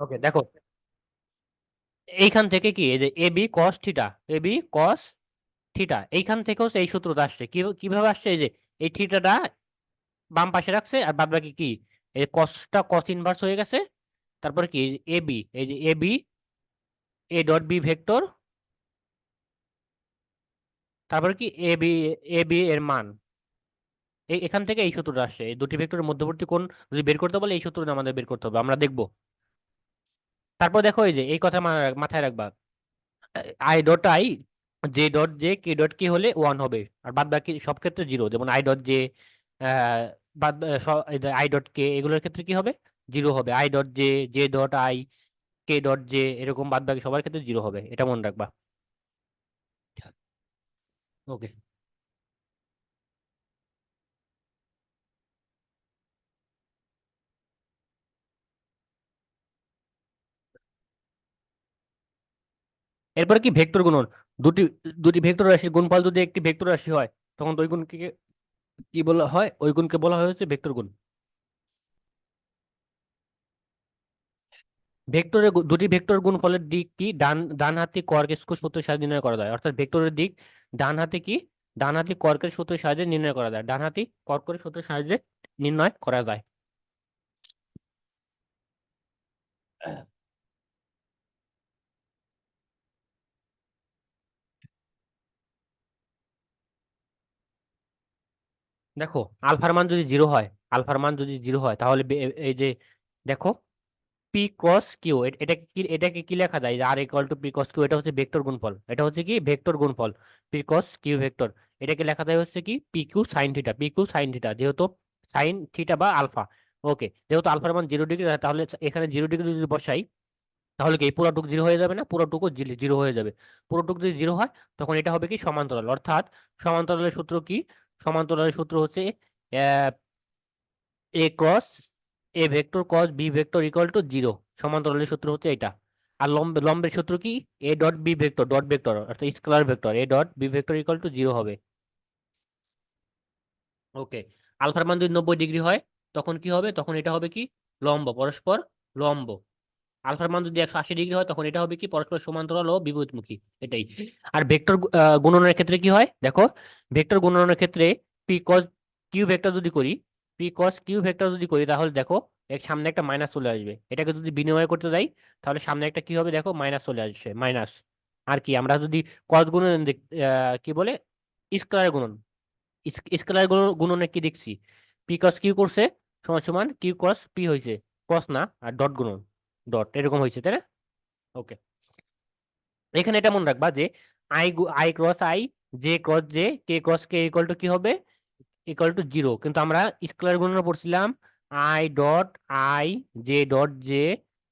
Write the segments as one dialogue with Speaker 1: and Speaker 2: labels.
Speaker 1: ওকে দেখো। এইখান থেকে কি, এই যে A B cos theta A B cos theta এইখান থেকেও এই সূত্রটা আসছে। কীভাবে আসছে? এই যে এই থিটাটা বাম পাশে রাখছে, আর বাদ বাকি কি? এই কসটা কস ইনভার্স হয়ে গেছে, তারপরে কি? এ বি এই যে A B A dot B vector তারপরে কি? এ বি এ বি এর মান। এই, এখান থেকে এই সূত্রটা আসছে। এই দুটি ভেক্টরের মধ্যবর্তী কোণ যদি বের করতে বলে, এই সূত্রটা আমাদের বের করতে হবে। আমরা দেখব। তারপর দেখো এই যে, এই কথা মাথায় রাখবা। I dot I J dot J K dot K হলে ওয়ান হবে। আর বাদ বাকি সব ক্ষেত্রে জিরো যেমন আই ডট জে বাদ আই ডট কে এগুলোর ক্ষেত্রে কি হবে? জিরো হবে। I dot J J dot I K dot J এরকম বাদ বাকি সবার ক্ষেত্রে জিরো হবে। এটা মনে রাখবা। ওকে এরপর কি? ভেক্টর গুণন। দুটি দুটি ভেক্টর রাশির গুণফল যদি একটি ভেক্টর রাশি হয়, তখন ওই গুণকে কি বলা হয়? ওই গুণকে বলা হয় হচ্ছে ভেক্টর গুণ। ভেক্টরের দুটি ভেক্টর গুণফলের দিক কি? ডান ডান হাতি কর্কের সূত্রের সাহায্যে নির্ণয় করা যায়। অর্থাৎ ভেক্টরের দিক ডান হাতে কি? ডান হাতি কর্কের সূত্রের সাহায্যে নির্ণয় করা যায়। ডান হাতি কর্কের সূত্রের সাহায্যে নির্ণয় করা যায়। দেখো, আলফার মান যদি জিরো হয়, আলফার মান যদি জিরো হয়, তাহলে এই যে, দেখো পি ক্রস কিউ এটাকে কি এটাকে কি লেখা যায়? R equal to P cross Q এটা হচ্ছে ভেক্টর গুণফল। এটা হচ্ছে কি? ভেক্টর গুণফল। P cross Q vector. এটাকে লেখা যায় হচ্ছে কি? P Q sine theta P Q sine theta যেহেতু সাইন থিটা বা আলফা ওকে যেহেতু আলফার মান জিরো ডিগ্রি তাহলে এখানে জিরো ডিগ্রি যদি বসাই, তাহলে কি পুরোটুকু জিরো হয়ে যাবে না? পুরোটুকু জিরো হয়ে যাবে। পুরোটুকু যদি জিরো হয়, তখন এটা হবে কি? সমান্তরাল। অর্থাৎ সমান্তরালের সূত্র কি? সমান্তরালের সূত্র হচ্ছে A cross A vector cross B vector equal to zero সমান্তরালের সূত্র হচ্ছে এটা আর লম্ব, লম্বের সূত্র কি? A dot B vector dot vector অর্থাৎ scalar vector A dot B vector equal to zero হবে। ওকে আলফার মান যদি নব্বই ডিগ্রি হয়, তখন কি হবে? তখন এটা হবে কি? লম্ব, পরস্পর লম্ব। আলফার মান যদি একশো আশি ডিগ্রি হয়, তখন এটা হবে কি? পরস্পর সমান্তরাল ও বিপরীতমুখী। এটাই। আর ভেক্টর গুণনের ক্ষেত্রে কি হয়? দেখো, ভেক্টর গুণনের ক্ষেত্রে পি কস কিউ ভেক্টর যদি করি পি কস কিউ ভেক্টর যদি করি, তাহলে দেখো, এর সামনে একটা মাইনাস চলে আসবে। এটাকে যদি বিনিময় করতে যাই, তাহলে সামনে একটা কি হবে? দেখো মাইনাস চলে আসবে মাইনাস আর কি, আমরা যদি কস গুণন কি বলে? স্কয়ার গুণন। স্কেলার গুণনে কি দেখছি? পি কস কিউ করছে, সমান সমান কিউ কস পি হয়েছে কস না, আর ডট গুণন। ডট এরকম হয়েছে, তাই না? ওকে এখানে এটা মনে রাখবা যে I I cross I J cross J K cross K equal to কি হবে? ইকুয়াল টু জিরো কিন্তু আমরা স্কেলার গুণন পড়ছিলাম I dot I J dot J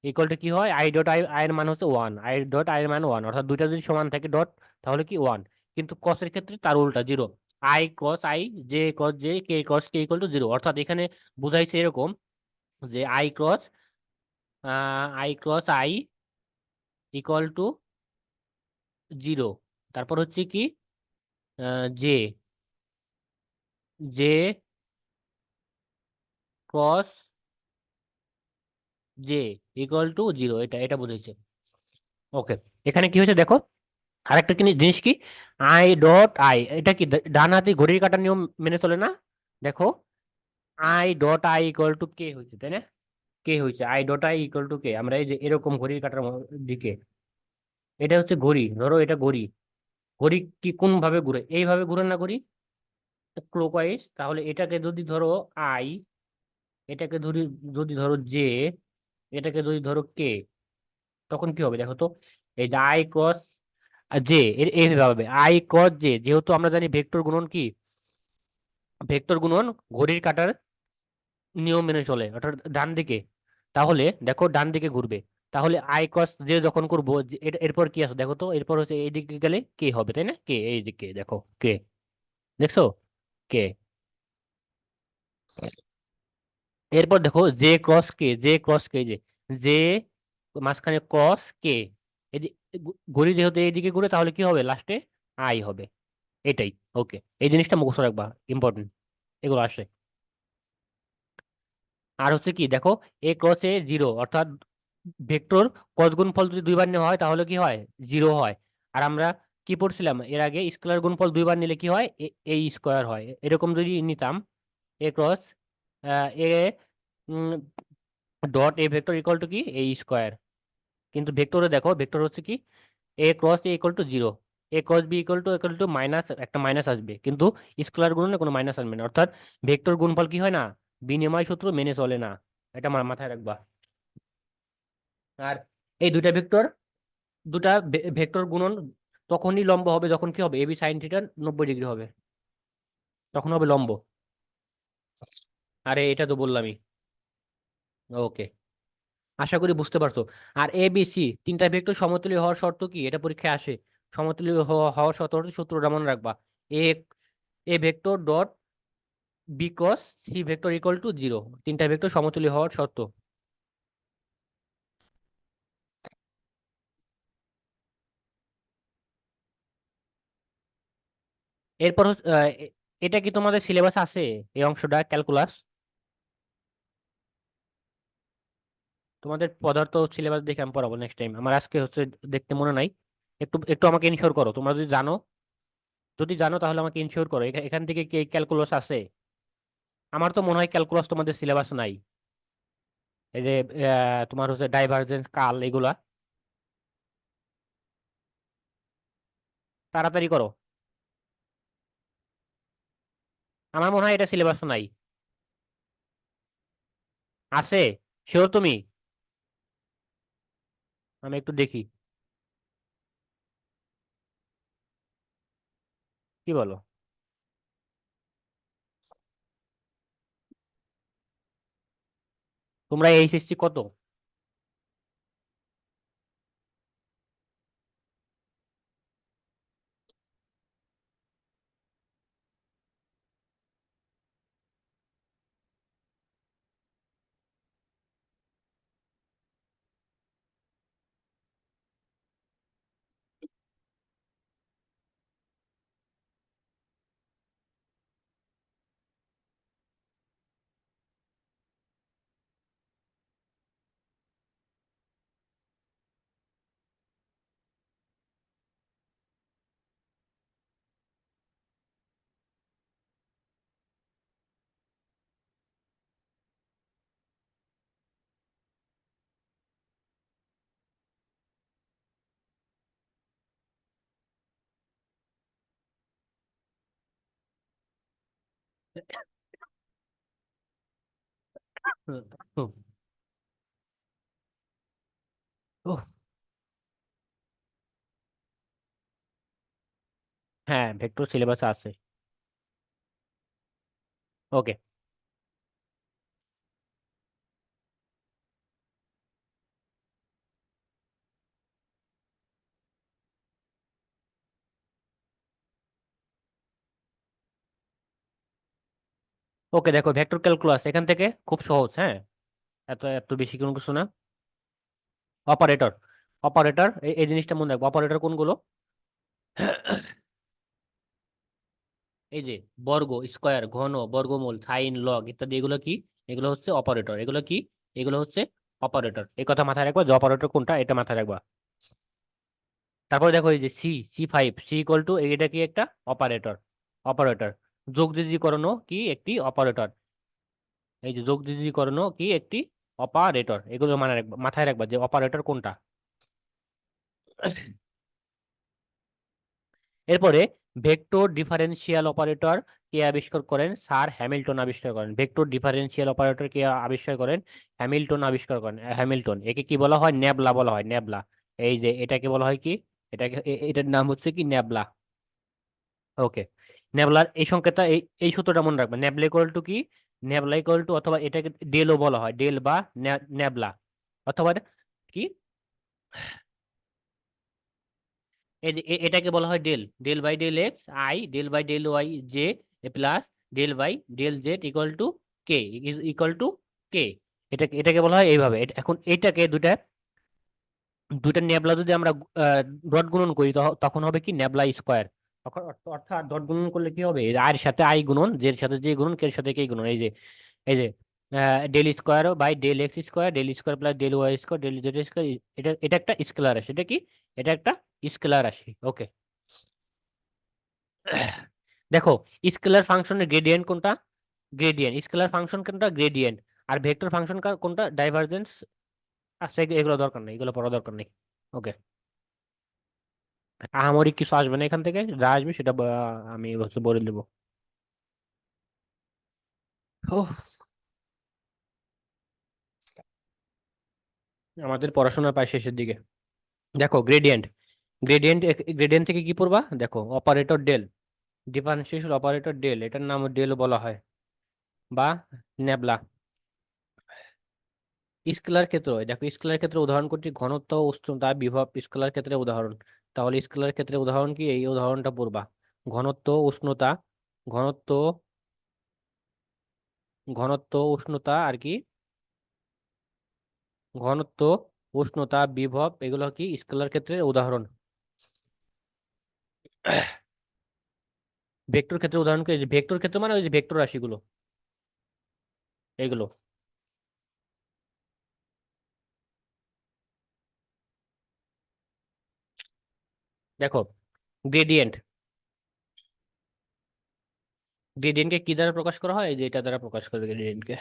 Speaker 1: equal to কি হয়? আই ডট আই আই এর মান হচ্ছে ওয়ান আই ডট আই এর মান ওয়ান অর্থাৎ দুইটা যদি সমান থাকে ডট তাহলে কি ওয়ান কিন্তু কসের ক্ষেত্রে তার উল্টা zero I cross I J cross J K cross K equal to zero অর্থাৎ এখানে বুঝাইছে এরকম যে I cross I cross I equal to zero তারপর হচ্ছে কি? J J cross J equal to zero এটা এটা বুঝেছে। ওকে এখানে কি হয়েছে দেখো? আরেকটা জিনিস কি? আই ডট আই এটা কি ডান হাতে ঘড়ির কাটার নিয়ম মেনে চলে না? দেখো I dot I equal to K হয়েছে, তাই না? কে হয়েছে I dot I equal to K আমরা এই যে এরকম ঘড়ির কাটার দিকে। এটা হচ্ছে ঘড়ি। ধরো এটা ঘড়ি। ঘড়ি কি কোন ভাবে ঘুরে? এইভাবে ঘুরে না ঘড়ি? ক্লোকওয়াইজ তাহলে এটাকে যদি ধরো আই এটাকে ধরি, যদি ধরো জে এটাকে যদি ধরো কে তখন কি হবে দেখো তো? এই যে আই ক্রস জে এইভাবে হবে। আই ক্রস জে যেহেতু আমরা জানি ভেক্টর গুণন কি? ভেক্টর গুণন ঘড়ির কাটার নিয়ম মেনে চলে, অর্থাৎ ডান দিকে। তাহলে দেখো ডান দিকে ঘুরবে। তাহলে আই ক্রস জে যখন করব, যে এরপর কি আছে দেখো তো? এরপর হচ্ছে এইদিকে গেলে কে হবে, তাই না? কে এইদিকে দেখো কে দেখছ? কে এরপর দেখো J cross K J cross K যে জে মাঝখানে ক্রস কে ঘড়ি যেহেতু এইদিকে ঘুরে, তাহলে কি হবে? লাস্টে আই হবে। এটাই ওকে এই জিনিসটা মুখস্থ রাখবা ইম্পর্টেন্ট এগুলো আসে। আর হচ্ছে কি, দেখো এ ক্রস এ জিরো অর্থাৎ ভেক্টর ক্রস গুণফল যদি দুইবার নেওয়া হয়, তাহলে কি হয়? জিরো হয়। আর আমরা কি পড়ছিলাম? এর আগে স্কেলার গুণফল দুইবার নিলে কি হয়? এ স্কোয়ার হয়। এরকম যদি নিতাম A cross A dot A vector equal to কি? এ স্কোয়ার কিন্তু ভেক্টরে দেখো, ভেক্টর হচ্ছে কি? A cross A equal to zero A cross B equal to equal to minus একটা মাইনাস আসবে। কিন্তু স্কেলার গুণনে কোনো মাইনাস আসবে না। অর্থাৎ ভেক্টর গুণফল কি হয় না? বিনিময় সূত্র মেনে চলে না। এটা মাথায় রাখবা। আর এই দুইটা ভেক্টর দুটা ভেক্টর গুণন তখনই লম্ব হবে যখন কি হবে? এবি সাইন থিটা নব্বই ডিগ্রি হবে। তখন হবে লম্ব। আরে, এটা তো বললামই। ওকে। আশা করি বুঝতে পারছ। আর এ বি সি তিনটা ভেক্টর সমতুল্য হওয়ার শর্ত কি? এটা পরীক্ষায় আসে। সমতুল্য হওয়া- হওয়ার শর্ত সূত্রটা মনে রাখবা। A A vector dot B cross C vector equal to zero তিনটা ভেক্টর সমতুল্য হওয়ার শর্ত। এরপর এটা কি তোমাদের সিলেবাস আছে? এই অংশটা ক্যালকুলাস তোমাদের পদার্থ সিলেবাস দেখে আমি পড়াবো নেক্সট টাইম আমার আজকে হচ্ছে দেখতে মনে নাই। একটু একটু আমাকে ইনশিওর করো। তোমরা যদি জানো যদি জানো তাহলে আমাকে ইনশিওর করো। এখান থেকে কি ক্যালকুলাস আছে? আমার তো মনে হয় ক্যালকুলাস তোমাদের সিলেবাস নাই। এই যে তোমার হচ্ছে ডাইভারজেন্স কাল এগুলা। তাড়াতাড়ি করো। আমার মনে হয় এটা সিলেবাস নাই। আছে? শিওর তুমি? আমি একটু দেখি। কি বলো? তোমরা এইচএসসি কত? হ্যাঁ ভেক্টর সিলেবাস আছে। ওকে। ওকে, দেখো ভেক্টর ক্যালকুলাস এখান থেকে খুব সহজ হ্যাঁ? এত এত বেশি কোনো কিছু না। অপারেটর অপারেটর এই জিনিসটা মনে রাখব অপারেটর কোনগুলো? এই যে বর্গ স্কয়ার ঘন, বর্গমূল সাইন লগ ইত্যাদি, এগুলো কি? এগুলো হচ্ছে অপারেটর এগুলো কি? এগুলো হচ্ছে অপারেটর এই কথা মাথায় রাখবা যে অপারেটর কোনটা, এটা মাথায় রাখবা। তারপরে দেখো এই যে C C five C equal to এটা কি একটা? অপারেটর অপারেটর যোগযোগীকরণও কি একটি অপারেটর এই যে যোগযোগীকরণও কি একটি অপারেটর এগুলো মানে রাখবা, মাথায় রাখবা যে অপারেটর কোনটা? এরপরে ভেক্টর ডিফারেন্সিয়াল অপারেটর কে আবিষ্কার করেন স্যার হ্যামিল্টন আবিষ্কার করেন। ভেক্টর ডিফারেন্সিয়াল অপারেটর কে আবিষ্কার করেন হ্যামিল্টন আবিষ্কার করেন হ্যামিল্টন। একে কি বলা হয়? ন্যাবলা বলা হয়, ন্যাবলা। এই যে এটাকে বলা হয় কি? এটাকে এটার নাম হচ্ছে কি? ন্যাবলা। ওকে। ন্যাবলার এই সংকেতটা, এই এই সূত্রটা মনে রাখবেন। ন্যাবলা ইকুয়াল টু কি? ন্যাবলা ইকুয়াল টু অথবা এটাকে ডেলও বলা হয় ডেল বা ন্যাবলা অথবা কি? এটাকে বলা হয় del del by del X I del by del Y J plus del by del Z equal to K equal to K এটাকে এটাকে বলা হয় এইভাবে। এখন এটাকে দুটা দুইটা ন্যাবলা যদি আমরা ডট গুণন করি তখ- তখন হবে কি? ন্যাবলা স্কোয়ার অর্থাৎ ডট গুণন করলে কি হবে? আয়ের সাথে আই গুণন জের সাথে যে গুণন, কে এর সাথে কে গুণন? এই যে এই যে del square by del X square del square plus del Y square del Z square এটা এটা একটা স্কেলার রাশি। এটা কি? এটা একটা স্কেলার রাশি। ওকে দেখো স্কেলার ফাংশনের গ্রেডিয়েন্ট কোনটা? গ্রেডিয়েন্ট স্কেলার ফাংশন কোনটা? গ্রেডিয়েন্ট আর ভেক্টর ফাংশন কোনটা? ডাইভারজেন্স আচ্ছা এগ- এগুলো দরকার নেই, এগুলো পড়া দরকার নেই। ওকে আহামরি কিছু আসবে না এখান থেকে যা আসবে সেটা ব- আমি হচ্ছে বলে দেবো। ওহ, আমাদের পড়াশোনার প্রায় শেষের দিকে। দেখো গ্রেডিয়েন্ট গ্রেডিয়েন্ট গ্রেডিয়েন্ট থেকে কি পড়বা? দেখো operator del differentiation operator del এটার নাম ডেল বলা হয়। বা ন্যাবলা স্কেলার ক্ষেত্র দেখো স্কেলার ক্ষেত্রে উদাহরণ করছি ঘনত্ব উষ্ণতা বিভব স্কেলার ক্ষেত্রে উদাহরণ। তাহলে স্কেলার ক্ষেত্রে উদাহরণ কি? এই উদাহরণটা পড়বা। ঘনত্ব, উষ্ণতা, ঘনত্ব ঘনত্ব, উষ্ণতা আর কি? ঘনত্ব, উষ্ণতা, বিভব এগুলো কি স্কেলার ক্ষেত্রে উদাহরণ? ভেক্টর ক্ষেত্রে উদাহরণ ভেক্টর ক্ষেত্র মানে ওই যে ভেক্টর রাশিগুলো। এগুলো। দেখো গ্রেডিয়েন্ট গ্রেডিয়েন্টকে কি দ্বারা প্রকাশ করা হয়? যে এটা দ্বারা প্রকাশ করে গ্রেডিয়েন্টকে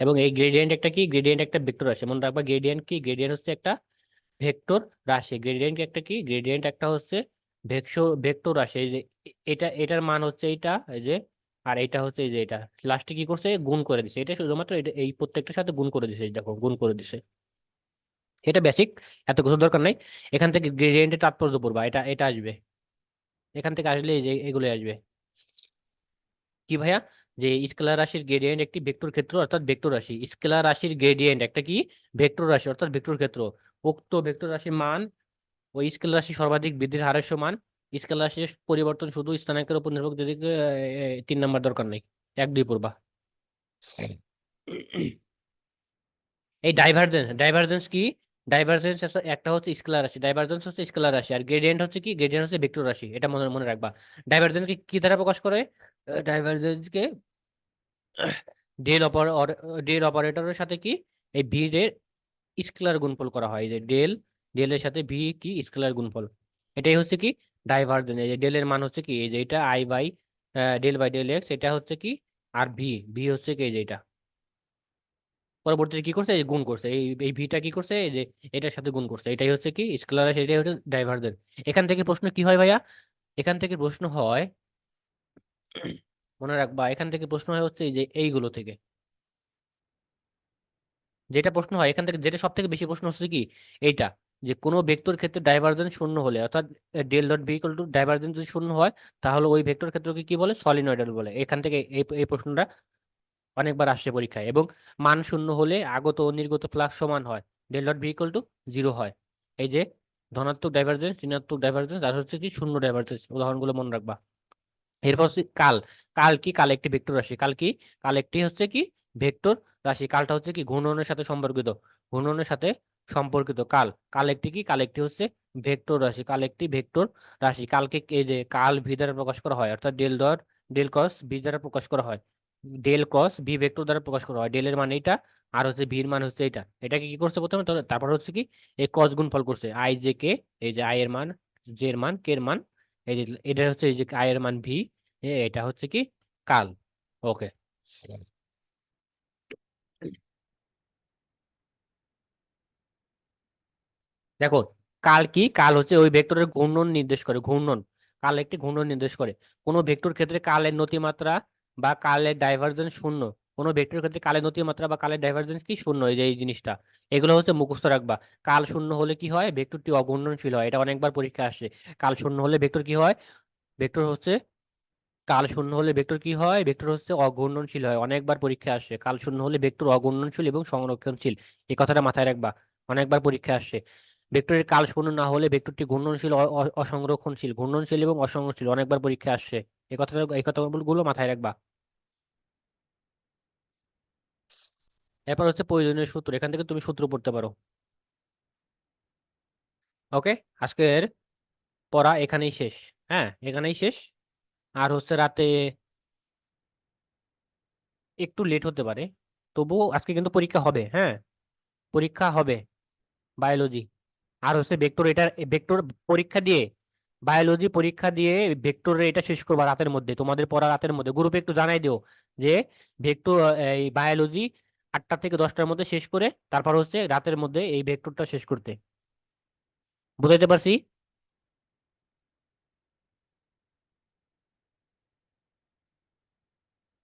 Speaker 1: এবং এই গ্রেডিয়েন্ট একটা কি? গ্রেডিয়েন্ট একটা ভেক্টর রাশি মনে রাখবা গ্রেডিয়েন্ট কি? গ্রেডিয়েন্ট হচ্ছে একটা ভেক্টর রাশি। গ্রেডিয়েন্ট একটা কি? গ্রেডিয়েন্ট একটা হচ্ছে ভেক্সো ভেক্টর রাশি। এই যে এটা, এটার মান হচ্ছে এইটা, এই যে, আর এটা হচ্ছে এই যে এটা। লাস্টে কি করছে? গুণ করে দিছে। এটা শুধুমাত্র এটা এই প্রত্যেকটার সাথে গুণ করে দিছে। দেখো, গুণ করে দিছে। এটা বেসিক এত কিছু দরকার নাই। এখান থেকে গ্রেডিয়েন্টের তাৎপর্য পড়বা, এটা এটা আসবে। এখান থেকে আসলে যে এগুলো আসবে। কি ভাইয়া? যে স্কেলার রাশির গ্রেডিয়েন্ট একটি ভেক্টর ক্ষেত্র, অর্থাৎ ভেক্টর রাশি। স্কেলার রাশির গ্রেডিয়েন্ট একটা কি? ভেক্টর রাশি, অর্থাৎ ভেক্টর ক্ষেত্র। উক্ত ভেক্টর রাশির মান ওই স্কেলার রাশি সর্বাধিক বৃদ্ধির হারের সমান। স্কেলার রাশির পরিবর্তন শুধু স্থানাঙ্কের উপর নির্ভর দিকে তিন নাম্বার দরকার নেই। এক, দুই পড়বা। এই ডাইভারজেন্স ডাইভারজেন্স কি? ডাইভারজেন্স একটা হচ্ছে স্কেলার রাশি ডাইভারজেন্স হচ্ছে স্কেলার রাশি, আর গ্রেডিয়েন্ট হচ্ছে কি? গ্রেডিয়েন্ট হচ্ছে ভেক্টর রাশি, এটা মনে মনে রাখবা। ডাইভারজেন্স কে দ্বারা প্রকাশ করে? ডাইভারজেন্স কে ডেল অপার ডেল অপারেটরের সাথে কি? এই ভি এর স্কেলার গুণফল করা হয় যে ডেল ডেল এর সাথে ভি কি? স্কেলার গুণফল। এটাই হচ্ছে কি? ডাইভারজেন্স এই যে ডেল এর মান হচ্ছে কি? এই যে এটা I by del by del X এটা হচ্ছে কি? আর ভি ভি হচ্ছে কি? এই যে এটা। পরবর্তীতে কি করছে? গুণ করছে। এই এই ভিটা কি করছে? এই যে এটার সাথে গুণ করছে। এটাই হচ্ছে কি? স্কেলার এটাই হচ্ছে ডাইভারজেন্স এখান থেকে প্রশ্ন কি হয় ভাইয়া? এখান থেকে প্রশ্ন হয়, মনে রাখবা এখান থেকে প্রশ্ন হয় হচ্ছে যে এইগুলো থেকে। যেটা প্রশ্ন হয়, এখান থেকে যেটা সব থেকে বেশি প্রশ্ন হচ্ছে কি? এইটা, যে কোনো ভেক্টর ক্ষেত্রে ডাইভারজেন্স শূন্য হলে, অর্থাৎ del dot V equal to divergence যদি শূন্য হয়, তাহলে ওই ভেক্টর ক্ষেত্রকে কি বলে? সলিনয়েডাল বলে। এখান থেকে এই এই প্রশ্নটা অনেকবার আসছে পরীক্ষায় এবং মান শূন্য হলে আগত ও নির্গত ফ্লাক্স সমান হয়। Del dot V equal to zero হয়। এই যে ধনাত্মক ডাইভারজেন্স ঋণাত্মক ডাইভারজেন্স আর হচ্ছে কি শূন্য ডাইভারজেন্স উদাহরণগুলো মনে রাখবা। এরপর হচ্ছে কাল। কাল কি? কাল একটি ভেক্টর রাশি। কাল কি? কাল একটি হচ্ছে কি? ভেক্টর রাশি। কালটা হচ্ছে কি? ঘূর্ণনের সাথে সম্পর্কিত। ঘূর্ণনের সাথে সম্পর্কিত কাল। কাল একটি কি? কাল একটি হচ্ছে ভেক্টর রাশি। কাল একটি ভেক্টর রাশি। কালকে এই যে কাল ভি দ্বারা প্রকাশ করা হয়, অর্থাৎ del dot del cross V দ্বারা প্রকাশ করা হয়। ডেল ক্রস ভি ভেক্টর দ্বারা প্রকাশ করা হয়। ডেলের মান এইটা, আর হচ্ছে ভির মান হচ্ছে এটা এটাকে কি করছে প্রথমে? তারপর হচ্ছে কি? এই ক্রস গুণফল করছে। আই জে কে এই যে আই এর মান জে এর মান কে এর মান, এই যে এটা হচ্ছে এই যে আই এর মান ভি এটা হচ্ছে কি? কাল। ওকে। দেখো, কাল কি? কাল হচ্ছে ওই ভেক্টরের ঘূর্ণন নির্দেশ করে, ঘূর্ণন। কাল একটি ঘূর্ণন নির্দেশ করে। কোনো ভেক্টর ক্ষেত্রে কালের নতিমাত্রা বা কালের ডাইভারজেন্স শূন্য। কোনো ভেক্টর ক্ষেত্রে কালের নতি মাত্রা বা কালের ডাইভারজেন্স কি শূন্য এই যে, এই জিনিসটা? এগুলো হচ্ছে মুখস্থ রাখবা। কাল শূন্য হলে কি হয়? ভেক্টরটি অঘূর্ণনশীল হয়। এটা অনেকবার পরীক্ষা আসে। কাল শূন্য হলে ভেক্টর কি হয়? ভেক্টর হচ্ছে কাল শূন্য হলে ভেক্টর কি হয়? ভেক্টর হচ্ছে অঘূর্ণনশীল হয়। অনেকবার পরীক্ষা আসে। কাল শূন্য হলে ভেক্টর অঘূর্ণনশীল এবং সংরক্ষণশীল। এই কথাটা মাথায় রাখবা। অনেকবার পরীক্ষা আসে। ভেক্টরের কাল শূন্য না হলে ভেক্টরটি ঘূর্ণনশীল অসংরক্ষণশীল। ঘূর্ণনশীল এবং অসংরক্ষণশীল। অনেকবার পরীক্ষা আসছে এই কথাটা, এই কথাগুলো মাথায় রাখবা। এরপর হচ্ছে প্রয়োজনীয় সূত্র, এখান থেকে তুমি সূত্র পড়তে পারো। ওকে? আজকের পড়া এখানেই শেষ হ্যাঁ? এখানেই শেষ। আর হচ্ছে রাতে একটু লেট হতে পারে। তবুও আজকে কিন্তু পরীক্ষা হবে হ্যাঁ? পরীক্ষা হবে বায়োলজি আর হচ্ছে ভেক্টর এটা ভেক্টর পরীক্ষা দিয়ে বায়োলজি পরীক্ষা দিয়ে ভেক্টরের এটা শেষ করবা রাতের মধ্যে, তোমাদের পড়া রাতের মধ্যে। গ্রুপে একটু জানাই দিও যে ভেক্টর এই বায়োলজি আটটা থেকে দশটার মধ্যে শেষ করে তারপর হচ্ছে রাতের মধ্যে এই ভেক্টরটা শেষ করতে। বুঝাইতে পারছি?